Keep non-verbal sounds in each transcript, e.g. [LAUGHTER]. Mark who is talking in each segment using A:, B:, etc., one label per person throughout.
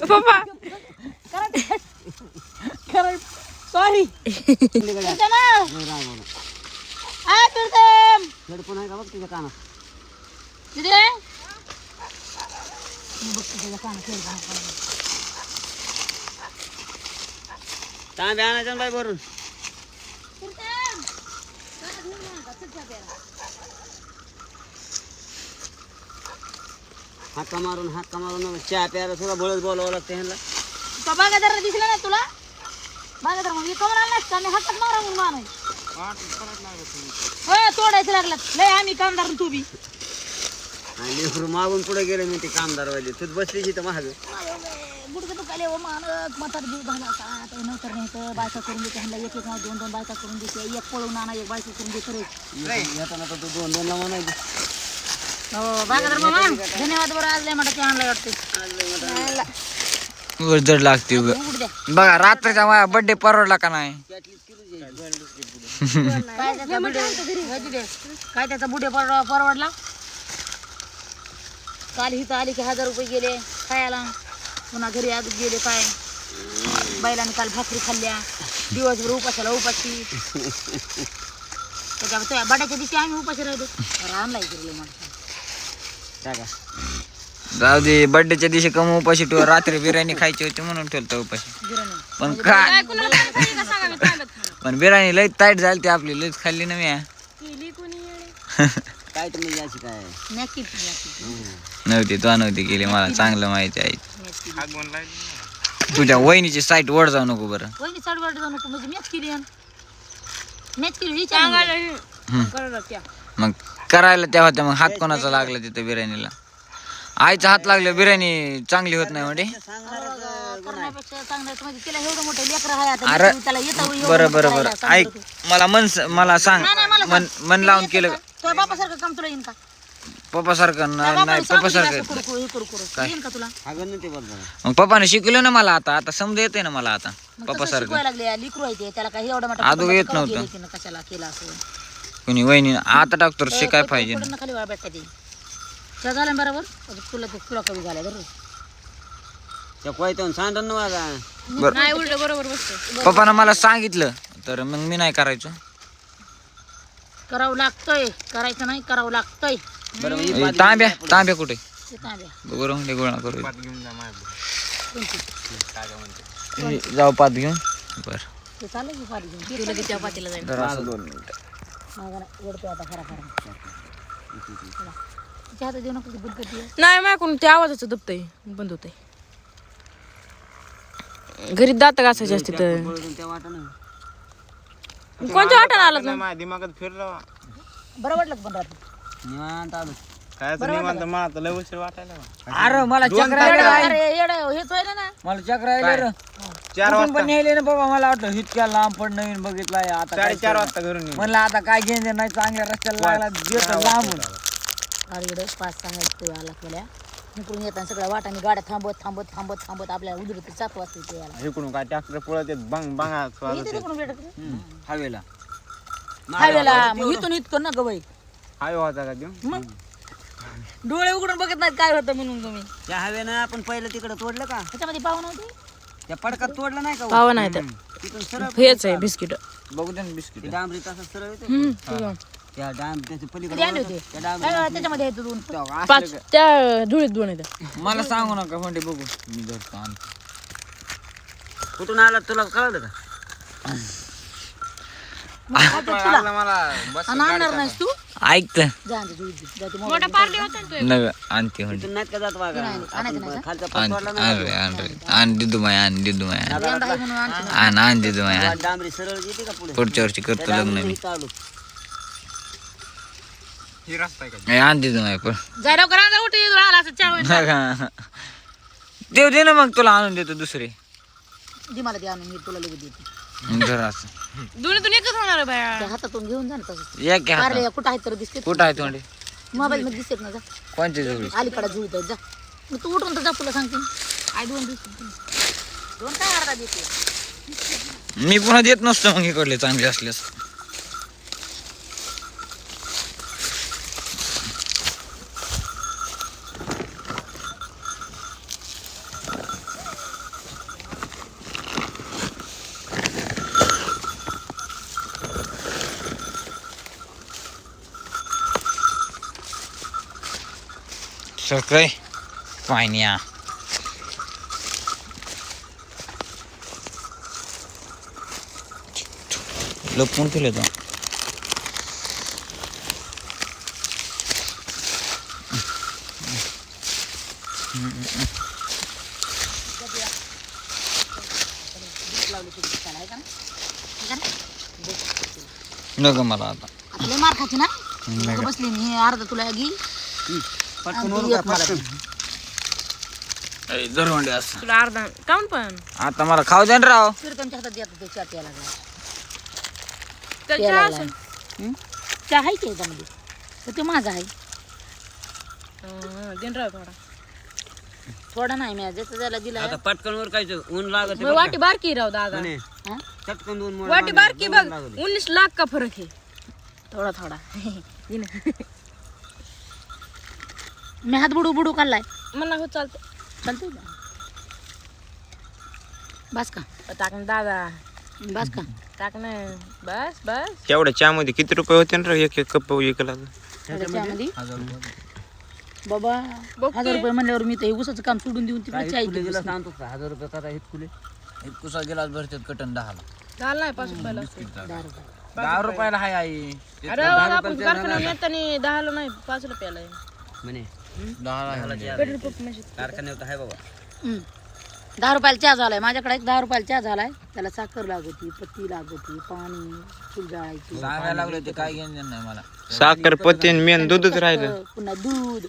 A: पप्पा
B: sorry
C: headphone आहे का बघ तुझ्या कानात तांबे आणायचं बाई भरून. हाका मारून हाका मारून चहा प्यायला सुद्धा बळच बोलावं लागतं ह्यांना.
B: बागादार दिसला ना तुला? बागादार मग कमर आणलास का मी हातात मारा म्हणून माराय हो तोडायचं लागलं. लय आम्ही कामदार आणि तू बी.
C: आणि लेकरू मागून पुढे गेले मी ते कामदारवाले. तूच बसली तिथं महाग
B: गुडघे दुखाले हो मानक म्हातार जीव झाला का आता नंतर नाही तर बायका करून देते. ह्यांना एक एक दोन दोन बायका करून देते. एक पळून आणा एक बायका करून देते.
C: येताना तर तू दोन दोन ला म्हणायचं.
B: हो बागादार मामा धन्यवाद बरं आज लय मोठा आणला वाटते
D: जड लागते उगा. बघा रात्रीचा माझा बर्थडे परवडला का नाही?
B: काय त्याचा बुडे काय त्याचा बुडे परव- परवडला? काल इथं आली की हजार रुपये गेले खायला. पुन्हा घरी आज गेले काय? बैलाने काल भाकरी खाल्ल्या. दिवसभर उपासाला उपाशी. त्याच्यावर त्या बड्याच्या दिवशी आम्ही उपाशी राहतो आणलाय गेले मला
C: टाका.
D: जाऊ दे बर्थडेच्या दिवशी कम उपाशी ठेव रात्री बिर्याणी खायची होती म्हणून ठेवतो उपाशी. पण काय पण बिर्याणी लई ताईट झाली ती आपली लईच खाल्ली ना मी.
C: काय तुम्ही याची काय?
B: नक्की नक्की
D: नव्हती तो नव्हती केली मला चांगलं माहिती आहे. तुझ्या वहिनीची साईट वर जाऊ नको बरं.
B: वहिनी साडवाड जाऊ नको म्हणजे मॅच केली मॅच केली विचार
D: मग करायला तेव्हा त्या मग हात कोणाचा लागला तिथं बिर्याणीला आईचा हात लागला बिर्याणी चांगली होत नाही म्हणजे
B: करण्यापेक्षा चांगलं आहे. म्हणजे तिला एवढं मोठं लेकर आहे आता
D: अरे,
B: लेकरू त्याला येतं एवढं
D: बरं
B: मोठं
D: बरं बरं
B: सांग
D: ऐक
B: बरं तू.
D: मला मन मला सांग
B: नाही, नाही, मला
D: मन
B: सांग.
D: मन लावून केलं का?
B: तुझ्या बापासारखं काम तुला येईन का
D: पप्पा सारखं
B: त्या
D: नाही
B: बापाला सांगू
D: पप्पा
B: दे असं
D: सारखं.
B: येईन का तुला
C: ना ते
D: मग पप्पाने शिकवलं ना मला आता आता समजा येते ना मला आता
B: मग
D: पप्पा
B: तसं
D: सारखं
B: शिकवायला लागले लिकरू आहे ते त्याला काही एवढं मोठं
D: आदू येत नव्हतं.
B: कशाला केलं असं
D: कोणी वहिनी आता टाकतो शिकाय पाहिजे
B: पडून खाली वाळ भेटते ते त्या झालं बरोबर? आता तुला ते तुला कमी झालं बरोबर
C: त्या कोयत्याहून सांडन ना माझा.
A: नाही उलट बरोबर बसतो
D: पप्पानं मला सांगितलं तर मग मी नाही करायचो.
B: करावं लागतंय. करायचं नाही करावं लागतंय.
C: बरं मग
D: ए, तांब्या तांब्या कुठे?
B: ते तांब्या.
D: बघू दे गोळा करू. जाऊ पात घेऊन. बर.
B: ते चालेल की पाणी घेऊन?
A: तुला किती पातीला जाईल
D: जरा असं दोन मिनिटं.
B: ना, ओढतो आता खरा खरा तिच्या हातात देऊ नको ती बुलकटी आहे.
A: नाही माझ्याकडून ते आवाजाचं दुखतंय. बंद होतंय. घरी दात घासायचे असते तर.
C: त्या
A: कोणत्या वाटण आलं तू?
E: माझ्या दिमागात फिरलं
B: बरं वाटलं का पण रात्री?
C: निवांत आलो.
E: काय निवांत मला तर लय उशीर वाटायला बा.
D: अरे मला चक्र
B: अरे येडं हेच व्हायला ना.
D: मला चक्र आले
E: चार वाजता.
D: पण नेले ना बाबा मला वाटलं इतक्या लांब पण नवीन बघितलाय आता काय
E: साडेचार? वाजता घरून.
D: म्हणलं आता काय घेणे नाही चांगल्या रस्त्याला लागला गेलं लांबून.
B: येडं पाच सहा आहेत आला केल्या इकडून येताना सगळ्या वाटाने गाड्या थांबत थांबत थांबत थांबत आपल्याला उजरत सात वाजता इथे यायला.
E: इकडून काय ट्रॅक्टर पळत येत बंग बंगा
B: नाही.
C: हवेला
B: हायवेला मग इथून इतकं ना गवई
E: हाय होता का देऊ
B: मग? डोळे उघडून बघत नाहीत काय होतं म्हणून तुम्ही.
C: त्या हवेनं आपण पहिलं तिकडं तोडलं का?
B: त्याच्यामध्ये पाहून होते
C: त्या पडकात तोडलं नाही का?
A: पावा नाही तर
C: तिथून सरळ
A: हेच आहे बिस्किट.
D: बघू दे ना बिस्किट.
C: ते डांबरी तसं सरळ येते त्या डांब त्याच्या
B: कधी
C: पलीकडे
B: आणले होते?
C: त्या डांबरी
B: काय त्याच्यामध्ये येतं दोन.
A: पाच. त्या धुळीत दोन
D: मला सांगू नका म्हणजे बघू. मी धरतो आणतो.
C: कुठून आला तुला कळलं का? [LAUGHS]
B: आणि आणणार नाहीस तू?
D: ऐक तर
B: जा आणते तू इथे. जा ते मोबाईल
A: मोठा पारली होता ना तो.
D: नग आणते म्हणजे
C: तिथून नाहीत का जात वागा
B: आणायचं नाही
C: आपण खालचा
D: आण
C: पट तोडला
D: आण रे आण रे आण दिदू माय आण दिदू माय. आण.
B: यंदा आहे म्हणून आणते
D: आण आण दिदू माय
C: ना
D: आण.
C: डांबरी सरळ येते का पुढे?
D: पुढच्या वर्षी करतो लग्न
C: डांबरीने
D: मी.
C: इथं आलो
E: ही रस्ता आहे का?
D: ए, आण दिदू माय पण
B: लवकर उठे इथून आला असं चहा होईल.
D: देव दे ना मग तुला आणून देतो दुसरे.
B: दे मला ते आणून मी तुला लगेच देते.
D: जर असं.
A: एकच होणार आहे बाया.
B: त्या हातातून घेऊन जा ना तसं
D: या की हातात.
B: कारले कुठं आहेत तर दिसते.
D: कुठं आहे तोंडे?
B: मोबाईल मध्ये दिसत ना जा.
D: कोणची जोडी
B: अलीकडे जुळत जा. मग तू उठून तर जा तुला सांगते. आय दोन दिवस दोन काय अर्धा देते?
D: मी पुन्हा देत नसतो मग इकडले चांगले असल्यास सगळे पाण्या लपून ठेवले तो. नको मला आता.
B: मार खायची ना. बसली मी अर्धा तुला घे
C: पटकन
B: आणि
C: ओरडू
B: एक
C: का,
B: मला
C: पटकन.
B: दे.
D: दरवंडी असं
A: तुला अर्धा काऊन पण
D: आता मला खाऊ द्या ना राव
B: फिरकांच्या हातात देतो ते चहा प्यायला लागला
A: त्याला
B: प्यायला
A: चहा
B: लागला.
A: असेल
B: हं? चहा आहे की याच्यामध्ये तर ते माझा आहे
A: हं, दिन राव थोडा
B: थोडा नाही मी त्याला दिला
C: आता पटकन वर काय ऊन लागत
A: मग वाटी बारकी राव दादा
C: म्हणे
B: हा?
C: चटकन दोन मोड
A: वाटी बारकी बघ. उन्नीस लाख का फरक आहे थोडा थोडा. [LAUGHS]
B: मी हात बुडू बुडू काढलाय.
A: मला हो चालतं
B: चालतंय का? बस का?
A: टाक ना दादा.
B: बस का?
A: टाक ना. बस बस.
E: एवढ्या चहामध्ये किती रुपये होते ना रे? एक एक कप विकला.
B: बाबा. हजार रुपये म्हणल्यावर मी तर हे ऊसाचं काम सोडून देऊन तिकडे चाय
C: हजार रुपये करा हे फुले
D: एक कुसा गिलास भरतात कटन दहाला.
A: झालं नाही पाच रुपयाला
B: दहा रुपये.
D: दहा रुपयाला हाय आई.
A: अरे बाबा, आपण कारखान्यात येताना दहाला नाही पाच रुपयाला आहे.
C: म्हणे
A: पेट्रोल पंप म्हणजे
C: कारखान्यात आहे बाबा.
B: दहा रुपयाला चहा झालाय. माझ्याकडे एक दहा रुपयाला चहा झालाय. त्याला साखर लागती पत्ती लागती पाणी फुल जाळायची.
D: सांगायला लागले ते काय घेऊन देणार नाही मला.
E: साखर पत्ती आणि मेन दूधच राहिलं.
B: अं, पुन्हा दूध.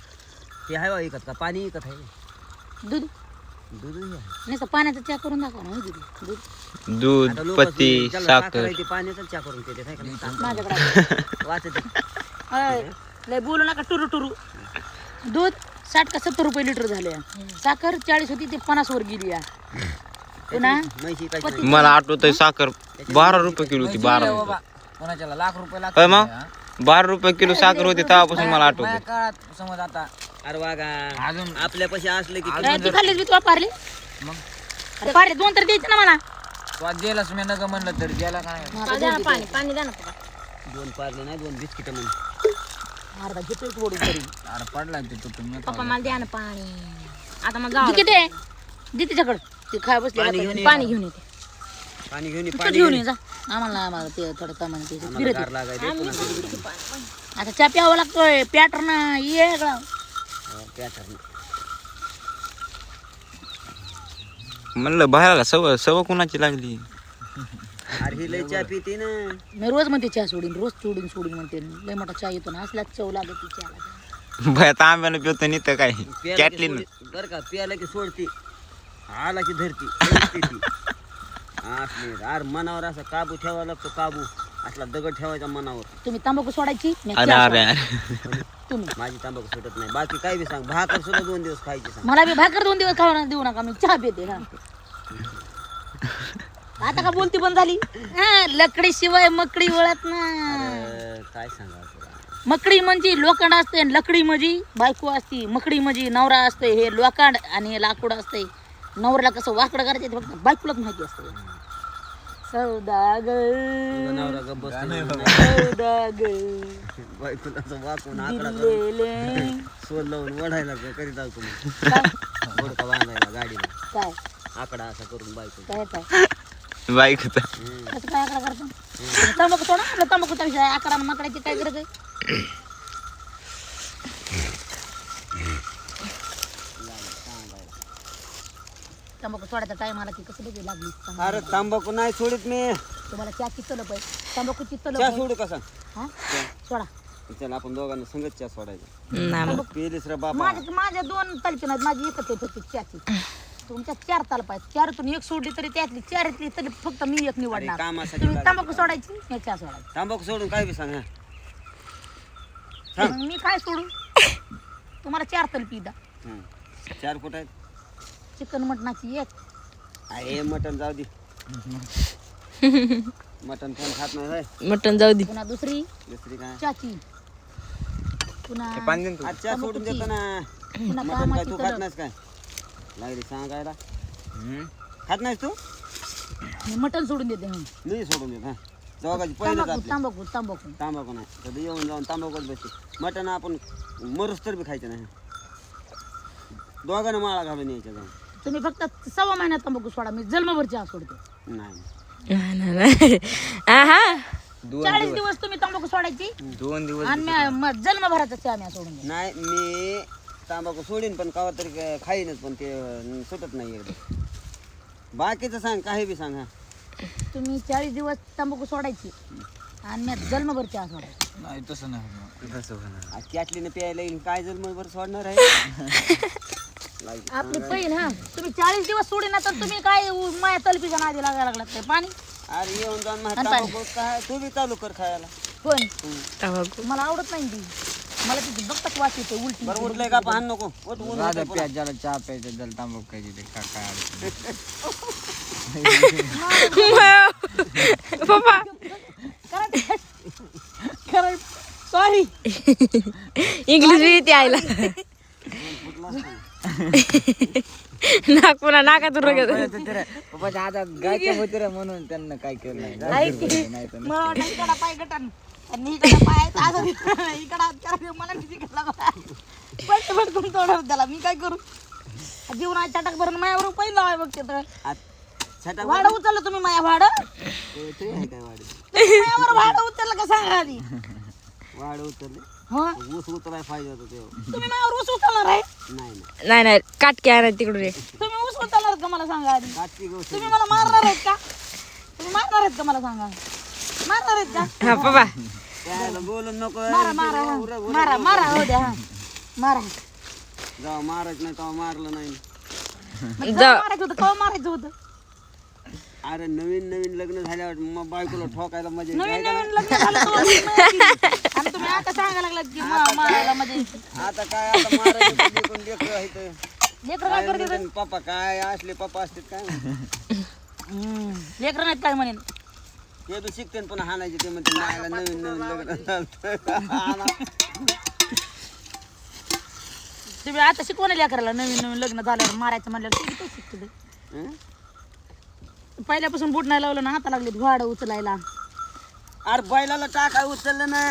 C: ते आहे बा विकत का? पाणी विकत आहे.
B: दूध?
C: दूध आहे.
B: नाही पाण्याचा चहा करून दाखवा ना हो दूध. दूध.
E: दूध
C: आता लोक
E: पत्ती साखर
C: ते पाण्याचा चहा करून पिते नाही का? नाही?
B: माझ्याकडे आहे.
C: वाचत.
B: अय, लय बोलू नका टुरू टुरू दूध साठ का सत्तर रुपये लिटर झाले. साखर चाळीस होती ते पन्नास वर गेली या. पुन्हा [LAUGHS]
E: मला आठवत साखर बारा रुपये किलो होती बारा
D: कोणाच्याला लाख रुपये
E: मग? बारा रुपये किलो साखर होती तेव्हापासून मला आठवत
D: काळात समज आता
C: अरे वागा
D: अजून
C: आपल्यापाशी असले की
B: ती खाल्लीच मी तुला पारली
D: मग?
B: अरे दोन तर द्यायचे ना मला.
D: तू आज गेलास मी नका म्हणलं तर गेला काय
A: पाणी पाणी द्या ना.
C: दोन पारले नाही दोन बिस्किट म्हणजे
B: अर्धा घेतोय ओढून तरी.
D: अरे पडला ते
A: पप्पा मला द्या ना पाणी. आता मला जावं
B: किती आहे दे तिच्याकडं. ते खाय बसले
C: पाणी
B: आता.
C: घेऊन ये.
A: पाणी घेऊन येते.
C: पाणी घेऊन ये,
B: तू
C: पाणी
B: घेऊन ये जा. आम्हाला आम्हाला ते थोडं कामाने ते
C: आम्हाला
B: फिरत
C: गार लागायला पुन्हा
B: आता चहा प्यावं लागतोय. पॅटर्न ये वेगळा
C: हो, प्याटर.
E: म्हणलं बाहेरला सव सव कुणाची लागली?
C: ही लय चहा पिते ना.
B: मी रोज म्हणते चहा सोडीन रोज सोडून सोडून म्हणते. लय मोठा चहा येतो ना असल्याच चव लागत
E: बाय आता आंब्यानं पिवतो नाही तर काय?
C: प्याला की
E: कॅटलीन
C: सोडी- बरं का प्याला की सोडती. आला की धरती. धरती ती. असली अरे मनावर असा काबू ठेवावा लागतो काबू. असला दगड ठेवायचा मनावर.
B: तुम्ही तंबाखू सोडायची? मी
E: अरे
B: चहा
E: अरे
B: सोडायची.
E: अरे.
B: तुम्ही.
C: माझी तांबाखू सुटत नाही. बाकी काय बी सांग. भाकर सुद्धा दोन दिवस खायची सांग.
B: मला बी भाकर दोन दिवस खाऊ देऊ नका. मी चहा पिते हा. आता का बोलती पण झाली? हा, लकडी शिवाय मकडी वळत ना.
C: अरे, काय सांगा तुला?
B: मकडी म्हणजे लोखंड असते आणि लकडी म्हणजे बायको असते. मकडी म्हणजे नवरा असते हे लोखंड आणि हे लाकूड असते. नवऱ्याला कसं वाकडं करायचं ते फक्त बायकोलाच माहिती असते. सौदागर.
C: नवरा गप्प बसतो
B: सौदागर.
C: बायकोला असं वाकून आकडा करून
B: दिलेले.
C: सोल लावून वढायला का करीत जाऊ तुम्ही.
B: काय?
C: बांधायला गाडीला.
B: काय?
C: आकडा असा करून बायको.
B: काय काय?
E: बाईक होता.
B: काय आकडा करतो तंबाखू सोडा आपलं तंबाखूचा विषय आहे. आकडा आणि माकडाची काय गरज आहे? तंबाखू सोडायचा टाइम आला की कसं बघू लागली
C: अरे तांबाखू नाही सोडित मी.
B: तुम्हाला चहाची तलप आहे? तंबाखूची तलप
C: चहा
B: आहे.
C: सोडू कसा
B: हा? सोडा.
C: चल आपण दोघांना संगत चहा सोडायचा.
A: नाही.
C: पेलीस रे बाबा
B: माझ्या माझ्या दोन तलपी नाहीत माझी एकच आहे फक्त चहाची. तुमच्या चार तलप आहेत. चारतून एक सोडली तरी त्यातली चारातली तरी फक्त मी एक निवडणार.
C: कामासाठी
B: तुम्ही
C: लागत
B: तंबाखू सोडायची? मी चहा सोडायची.
C: तांबाखू सोडून काय बी सांग हा.
B: मग मी काय सोडू? तुम्हाला चार तलपी द्या
C: हं. चार कुठं आहेत?
B: चिकन मटणाची एक.
C: अरे मटन जाऊ दे. मटन कोण खात नाही होय?
A: मटण जाऊ दे.
B: पुन्हा दुसरी.
C: दुसरी काय?
B: चाची. पुन्हा
C: चहा सोडून देतो ना.
B: पुन्हा
C: मटन काय
B: कामाची
C: तू खात नाहीस काय? लागली सांगायला.
E: हम्म.
C: खात नाहीस तू?
B: मी मटण सोडून देते हं.
C: मी सोडून देत हा. दोघाची पहिलं
B: तंबाखू
C: जाते
B: तंबाखू तंबाखू.
C: तांबाखू नाही. तर येऊन जाऊन तांबाखूच बसते. मटन आपण मरूस तर बी खायचं नाही. दोघांना माळा घालून यायच्या जाऊन.
B: तुम्ही फक्त सव्वा महिन्यात तंबाखू सोडा मी जन्मभर चहा सोडते.
C: नाही.
A: नाही, नाही, नाही. आहा.
B: चाळीस दिवस. तुम्ही तंबाखू सोडायची
E: दोन दिवस
B: आणि मग जन्मभराचा चहा म्या सोडून
C: नाही मी तांबाखू सोडीन पण कावा तरी काय खाईनच पण ते सुटत नाही एकदम बाकीचं सांग काही बी सांग हा.
B: तुम्ही चाळीस दिवस तंबाखू सोडायची आणि जन्मभर चहा सोडायची.
D: नाही तसं नाही
C: कॅटलीनं प्यायला येईल काय बरं सोडणार आहे. [LAUGHS]
B: आपली पैन हा. तुम्ही चाळीस दिवस सोडी ना तर तुम्ही काय उ- माया तलपीच्या नादी लागायला लागलात काय? पाणी?
C: अरे येऊन जाऊन माझ्या
B: आणि
C: तांबाखू काय? तू बी चालू कर खायला.
B: कोण?
A: तंबाखू.
B: मला आवडत नाही ती. मला तिथे बघताच वास येते उलटी
C: बरं उठलंय का? पाहन नको. उठ ऊन
D: राधा
C: होतंय पुन्हा.
D: प्याज ज्याला चहा प्यायचा ज्याला तांबाखू खायची ते का काय अडचण
A: पप्पा
B: खरं सॉरी
A: इंग्लिश बी येते आईला. [LAUGHS] नाक पुन्हा नाकातून रगत
D: गायच्या होती म्हणून त्यांना काय केलं नाही.
B: मला वाटलं इकडं पाय गटन. आणि इकडं पाय आहेत, असं इकडं हात करा, मला किती कळला बघा. पटकन पटकन तोडणार त्याला. मी काय करू? जीवना चटक भरून मायावर पहिलं आहे बघते तर.
C: आत- छटा
B: भाडं उचललं तुम्ही माया भाडं
C: ते- ते आहे काय वाढ
B: भाडं उचललं का सांगा आधी?
C: वाढ उतरले
B: हो?
C: ऊस उतराय पाहिजे होतं ते
B: तुम्ही मायावर ऊस उचलणार आहे?
C: नाही नाही.
A: नाही नाही काटके आणा तिकडून रे
B: तुम्ही ऊस उचलणार का मला सांगा आधी?
C: गोष्ट
B: तुम्ही मला मारणार आहेत का? तुम्ही मारणार आहेत का मला सांगा? मारणार आहेत का?
A: हा पप्पा
C: त्याला बोलून नको.
B: मारा मारा हा. मारा मारा हो द्या हा. मारा.
C: जाऊ मारायचं नाही तेव्हा मारलं नाही.
B: मग जेव्हा मारायचं होतं केव्हा मारायचं होतं.
C: अरे नवीन नवीन लग्न झाल्यावर मग बायकोला ठोकायला मजा येते.
B: नवीन नवीन लग्न झालं माहिती. आणि तुम्ही आता सांगायला लागलात की मा- मारायला म्हणजे
C: आता काय आता मारायचं ते कोण लेकरं आहेत
B: लेकरं काय
C: काय
B: करते
C: पप्पा काय असले पप्पा असतात काय माहिती.
B: लेकरं नाहीत काय म्हणेन
C: ते बी शिकते पण हाणायचे ते म्हणते नायला नवीन नवीन लग्न झालं हाणा.
B: तुम्ही आता शिकवण लेकराला नवीन नवीन लग्न झाल्यावर मारायचं म्हणल्यावर तुम्ही ते शिकते ते.
C: हं?
B: पहिल्यापासून बुट नाही लावलं ना आता लागले भाडं उचलायला.
C: अरे बैलाला टाकाय उचललं ना.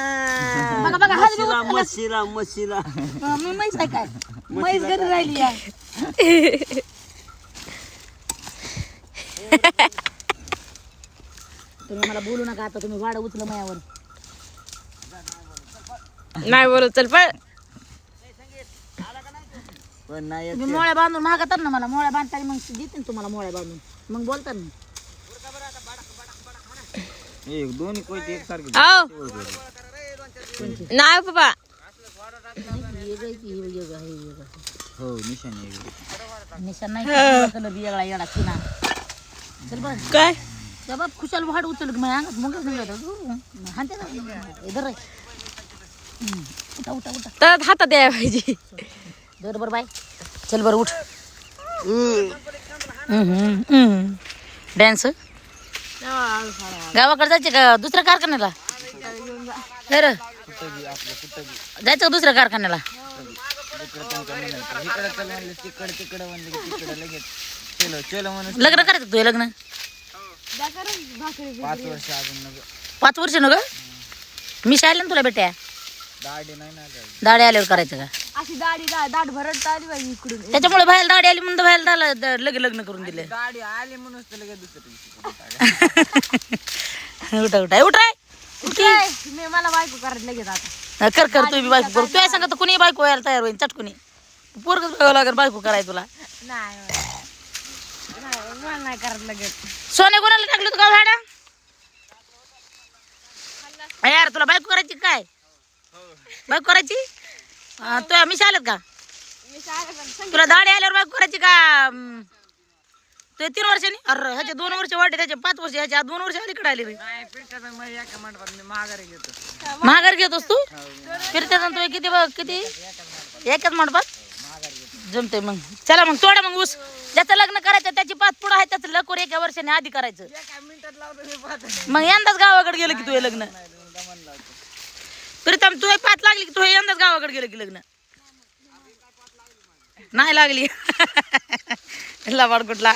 B: बघा, बघा, हात बी
C: म्हशीला
B: उचलला.
C: म्हशीला म्हशीला
B: अं, मी म्हैस आहे काय? म्हैस घरी राहिली या. तुम्ही मला बोलू नका आता तुम्ही भाडं उचलं मायावर.
A: नाही बोलू चल पण
D: पण नाही
B: तुम्ही मोळ्या बांधून मागतात ना मला मोळ्या बांधताना मग देते ना तुम्हाला मोळ्या बांधून. मग बोलतात ना
D: एक दोन्ही कोयते एकसारखे
A: आओ. नाही पप्पा.
B: हे वेगळं हे वेगळं.
D: हो निशाण आहे.
B: निशाण नाही का? कलर वेगळा येडा किना चल बरं
A: काय?
B: त्या बाप खुशाल भाड उचल की माझ्या अंगात मुंगच निघत हानते ना. इधर रे. हम्म. उठा उठा उठा.
A: तर हातात यायला पाहिजे.
B: दर बरं बाय चल बरं उठ. डॅन्स गावाकडे जायचे का? दुसऱ्या कारखान्याला? खरं? जायचं दुसऱ्या कारखान्याला? लग्न करायचं तुझे लग्न?
D: पाच वर्ष
B: न ग मी शाळेला ना तुला बेट्या
D: दाढी नाही ना झाली.
B: दाढी आल्यावर करायचं का?
A: अशी दाढी दाढ भरत आली पाहिजे इकडून.
B: त्याच्यामुळे बाहेर दाढी आली म्हणून बाहेर लगे लग्न करून दिले.
D: दाढी आली म्हणून तर लगेच
B: उठा उठा उठाय
A: मी मला बायको करायला लगेच आता.
B: कर कर तू बायको करू. तुझ्या सांगत तर कुणी बायको व्हायला तयार होईल चटकुनी पोरगच बघावं लागेल बायको कराय तुला.
A: नाही नाही, मला नाही करत लगेच.
B: सोने कोणाला टाकलं तू का भाडा यार तुला बायको करायची काय? बायको करायची? तुला मी शाळेत का? तुला दाढी आल्यावर बायको करायची का? तुझ्या तीन वर्षांनी? अरे ह्याचे दोन वर्ष वाटे त्याचे पाच वर्ष ह्याच्या दोन वर्ष अलीकडे आली रे महागार घेतोस तू? फिरते तू किती बघ किती? एकच मंडपात? जमते मग. चला मग तोडा मग ऊस. ज्याचं लग्न करायचं त्याची पाच पुढं आहे त्याचं लकोर एका वर्षाने आधी करायचं. मग यंदाच गावाकडे गेलं की तू हे लग्न प्रीतम तू हे पाच लागली की तू हे यंदाच गावाकडे गेलं की लग्न? नाही लागली. [LAUGHS] लबाड कुठला?